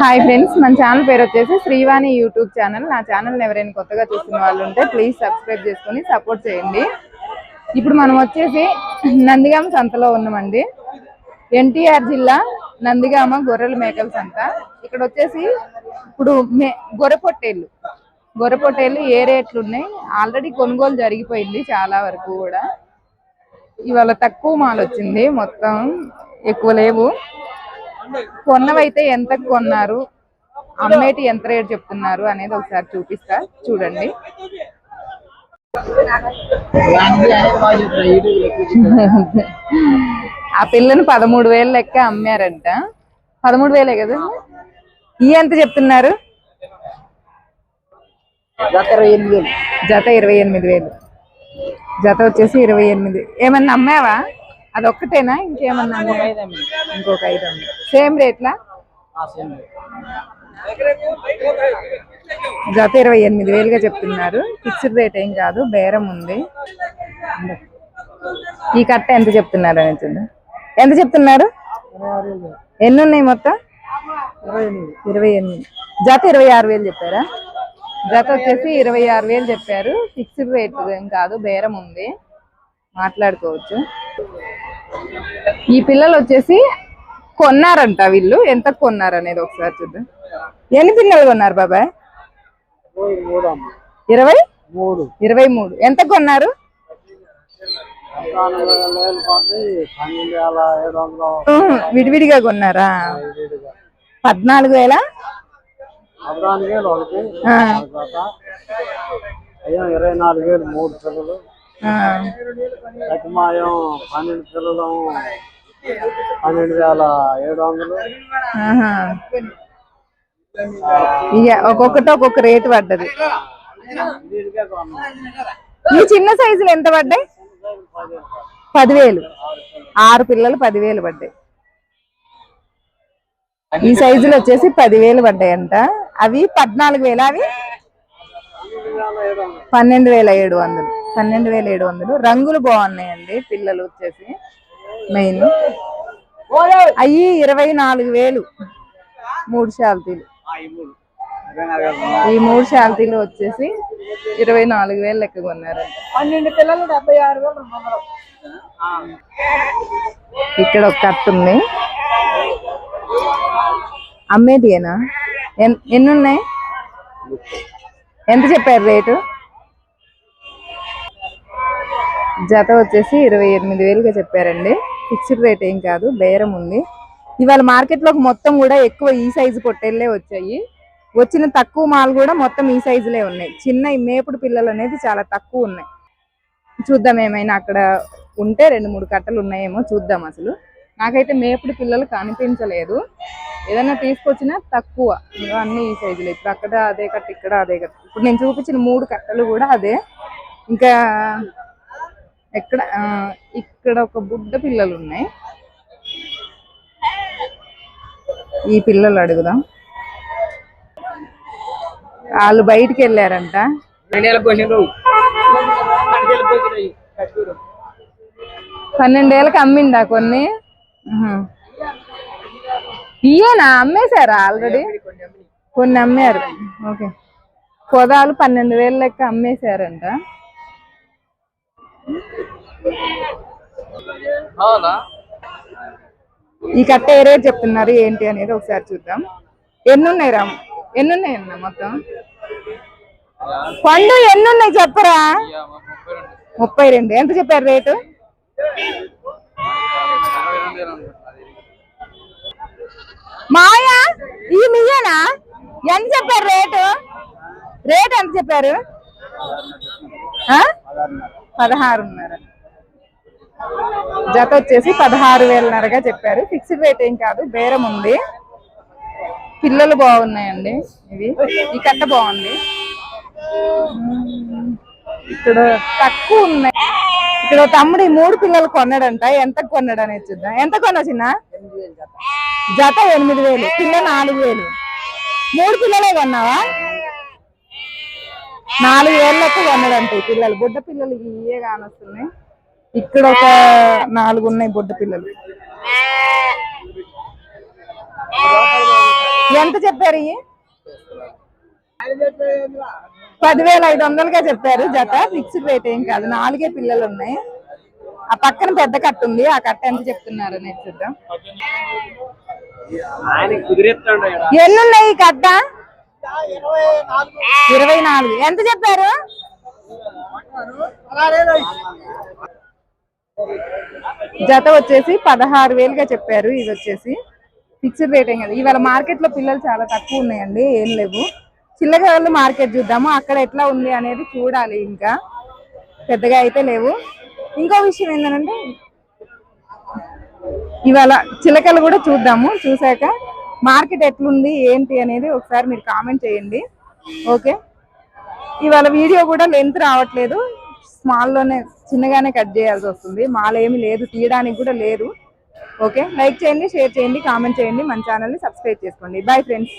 Hi friends మన channel పేరు వచ్చేసి శ్రీవాణి యూట్యూబ్ ఛానల్ నా ఛానల్ ఎవరైనా కొత్తగా చూస్తున్న వాళ్ళు ఉంటే ప్లీజ్ సబ్స్క్రైబ్ చేసుకొని సపోర్ట్ చేయండి. ఇప్పుడు మనం వచ్చేసి నందిగామ సంతలో ఉన్నామండి. ఎన్టీఆర్ జిల్లా నందిగామ గొర్రెల మేకల సంత. ఇక్కడ వచ్చేసి ఇప్పుడు మే గొర్రె పొట్టేళ్ళు గొర్రె పొట్టేళ్ళు ఏ రేట్లు ఉన్నాయి? ఆల్రెడీ కొనుగోలు జరిగిపోయింది చాలా వరకు కూడా. ఇవాళ తక్కువ మాల్ వచ్చింది. మొత్తం ఎక్కువ లేవు. కొన్నవైతే ఎంత కొన్నారు? అమ్మేటి ఎంత రేట్ చెప్తున్నారు అనేది ఒకసారి చూపిస్తా చూడండి. ఆ పిల్లని పదమూడు వేలు లెక్క అమ్మారంట. పదమూడు వేలే కదా? ఈ ఎంత చెప్తున్నారు? జత ఇరవై ఎనిమిది వేలు. జత వచ్చేసి ఇరవై ఎనిమిది. ఏమన్నా అమ్మావా? అది ఒక్కటేనా ఇంకేమన్నా? ఇంకొక ఐదు ఉంది సేమ్ రేట్లా జత ఇరవై ఎనిమిది వేలుగా చెప్తున్నారు. ఫిక్స్డ్ రేట్ ఏం కాదు బేరం ఉంది. ఈ కట్ట ఎంత చెప్తున్నారు అని చూద్దాం. ఎంత చెప్తున్నారు? ఎన్ని ఉన్నాయి మొత్తం? ఇరవై ఎనిమిది. జత ఇరవై ఆరు వేలు చెప్పారా? జత వచ్చేసి ఇరవై ఆరు వేలు చెప్పారు. ఫిక్స్డ్ రేట్ ఏం కాదు బేరం ఉంది. మాట్లాడుకోవచ్చు. ఈ పిల్లలు వచ్చేసి కొన్నారంట వీళ్ళు. ఎంత కొన్నారు అనేది ఒకసారి చూద్దాం. ఎన్ని పిల్లలు కొన్నారు బాబాయ్? ఇరవై? ఇరవై మూడు. ఎంత కొన్నారు? విడివిడిగా కొన్నారా. పద్నాలుగు వేల? ఇరవై నాలుగు వేలు మూడు పిల్లలు. ప్రతిమాయం పన్నెండు పిల్లలు పన్నెండు వేల ఏడు వందలు. ఇక ఒక్కొక్కటి ఒక్కొక్క రేటు పడ్డది. ఈ చిన్న సైజులు ఎంత పడ్డాయి? పదివేలు. ఆరు పిల్లలు పదివేలు పడ్డాయి. ఈ సైజులు వచ్చేసి పదివేలు పడ్డాయంట. అవి పద్నాలుగు వేల అవి పన్నెండు వేల ఏడు వందలు. పన్నెండు వేల ఏడు వందలు. రంగులు బాగున్నాయండి పిల్లలు వచ్చేసి. మెయిన్. అయ్యి ఇరవై నాలుగు వేలు. మూడు శాల్తీలు. ఈ మూడు శాల్తీలు వచ్చేసి ఇరవై నాలుగు వేలు లెక్క కొన్నారు. పన్నెండు పిల్లలు డెబ్బై ఆరు వేలు ఇక్కడ ఒక కట్ట ఉంది. అమ్మేటియేనా ఎన్- ఎన్ని ఉన్నాయి ఎంత చెప్పారు రేటు? జత వచ్చేసి ఇరవై ఎనిమిది వేలుగా చెప్పారండి. ఫిక్స్డ్ రేట్ ఏం కాదు బేరం ఉంది. ఇవాళ మార్కెట్లోకి మొత్తం కూడా ఎక్కువ ఈ సైజు పొట్టేళ్ళే వచ్చాయి. వచ్చిన తక్కువ మాల్ కూడా మొత్తం ఈ సైజులే ఉన్నాయి. చిన్న మేపుడు పిల్లలు అనేది చాలా తక్కువ ఉన్నాయి. చూద్దాం ఏమైనా అక్కడ ఉంటే రెండు మూడు కట్టలు ఉన్నాయేమో చూద్దాం అసలు. నాకైతే మేపుడు పిల్లలు కనిపించలేదు. ఏదైనా తీసుకొచ్చినా తక్కువ. ఇదిగో అన్ని ఈ సైజులు. ఇప్పుడు అక్కడ అదే కట్ట ఇక్కడ అదే కట్ట. ఇప్పుడు నేను చూపించిన మూడు కట్టలు కూడా అదే. ఇంకా ఎక్కడ ఆ, ఇక్కడ ఒక బుడ్డ పిల్లలు ఉన్నాయి ఈ పిల్లలు అడుగుదాం. వాళ్ళు బయటికి వెళ్ళారంట. పన్నెండేళ్ళకి అమ్మిండా కొన్ని. ఇయేనా అమ్మేశారా ఆల్రెడీ? కొన్ని అమ్మారు. ఓకే. పొదాలు పన్నెండు వేలు లెక్క అమ్మేశారంట. ఈ కట్ట ఏ రేట్ చెప్తున్నారు ఏంటి అనేది ఒకసారి చూద్దాం. ఎన్ని ఉన్నాయి రామ్ ఎన్ని అన్న మొత్తం? పండు ఎన్ని ఉన్నాయి చెప్పరా? ముప్పై రెండు. ఎంత చెప్పారు రేటు? మాయా ఈ మీయేనా ఎంత చెప్పారు రేటు? రేట్ ఎంత చెప్పారు? ఆ? పదహారున్నర. జత వచ్చేసి పదహారు వేలన్నరగా చెప్పారు. ఫిక్స్డ్ రేట్ ఏం కాదు బేరం ఉంది. పిల్లలు బాగున్నాయండి ఇవి. ఈ కట్ట బాగుంది. ఇక్కడ తక్కువ ఉన్నాయి. ఇక్కడ తమ్ముడు మూడు పిల్లలు కొన్నాడంట. ఎంత కొన్నాడు అనేది చూద్దాం. ఎంత కొన్నా చిన్న? జత ఎనిమిది వేలు పిల్ల నాలుగు వేలు. మూడు పిల్లలే కొన్నావా? నాలుగు వేలకు కొన్నాడంట ఈ పిల్లలు. బుడ్డ పిల్లలు ఇవే కానొస్తున్నాయి ఇక్కడ ఒక నాలుగు ఉన్నాయి బుడ్డ పిల్లలు. ఎంత చెప్పారు ఇవి పదివేల ఐదు వందలుగా చెప్పారు జత. ఫిక్స్డ్ రేట్ ఏం కాదు. నాలుగే పిల్లలు ఉన్నాయి ఆ పక్కన పెద్ద కట్ట ఉంది. ఆ కట్ట ఎంత చెప్తున్నారు అనేది చూద్దాం. ఆయన కుదిరేస్తాడు ఎన్ని ఉన్నాయి ఈ కట్ట? ఇరవై నాలుగు. ఎంత చెప్పారు? జత వచ్చేసి పదహారు వేలుగా చెప్పారు ఇది వచ్చేసి ఫిక్స్డ్ రేట్ ఏం కదా. ఇవాళ మార్కెట్లో పిల్లలు చాలా తక్కువ ఉన్నాయండి ఏం లేవు. చిల్లగాళ్ళు మార్కెట్ చూద్దాము అక్కడ ఎట్లా ఉంది అనేది చూడాలి ఇంకా. పెద్దగా అయితే లేవు. ఇంకో విషయం ఏంటంటే ఇవాళ చిలకలు కూడా చూద్దాము చూసాక మార్కెట్ ఎట్లుంది ఏంటి అనేది ఒకసారి మీరు కామెంట్ చేయండి. ఓకే? ఇవాళ వీడియో కూడా లెంత్ రావట్లేదు స్మాల్లోనే చిన్నగానే కట్ చేయాల్సి వస్తుంది. మాల ఏమీ లేదు తీయడానికి కూడా లేదు. ఓకే? లైక్ చేయండి షేర్ చేయండి కామెంట్ చేయండి. మన ఛానల్ని సబ్స్క్రైబ్ చేసుకోండి. Bye friends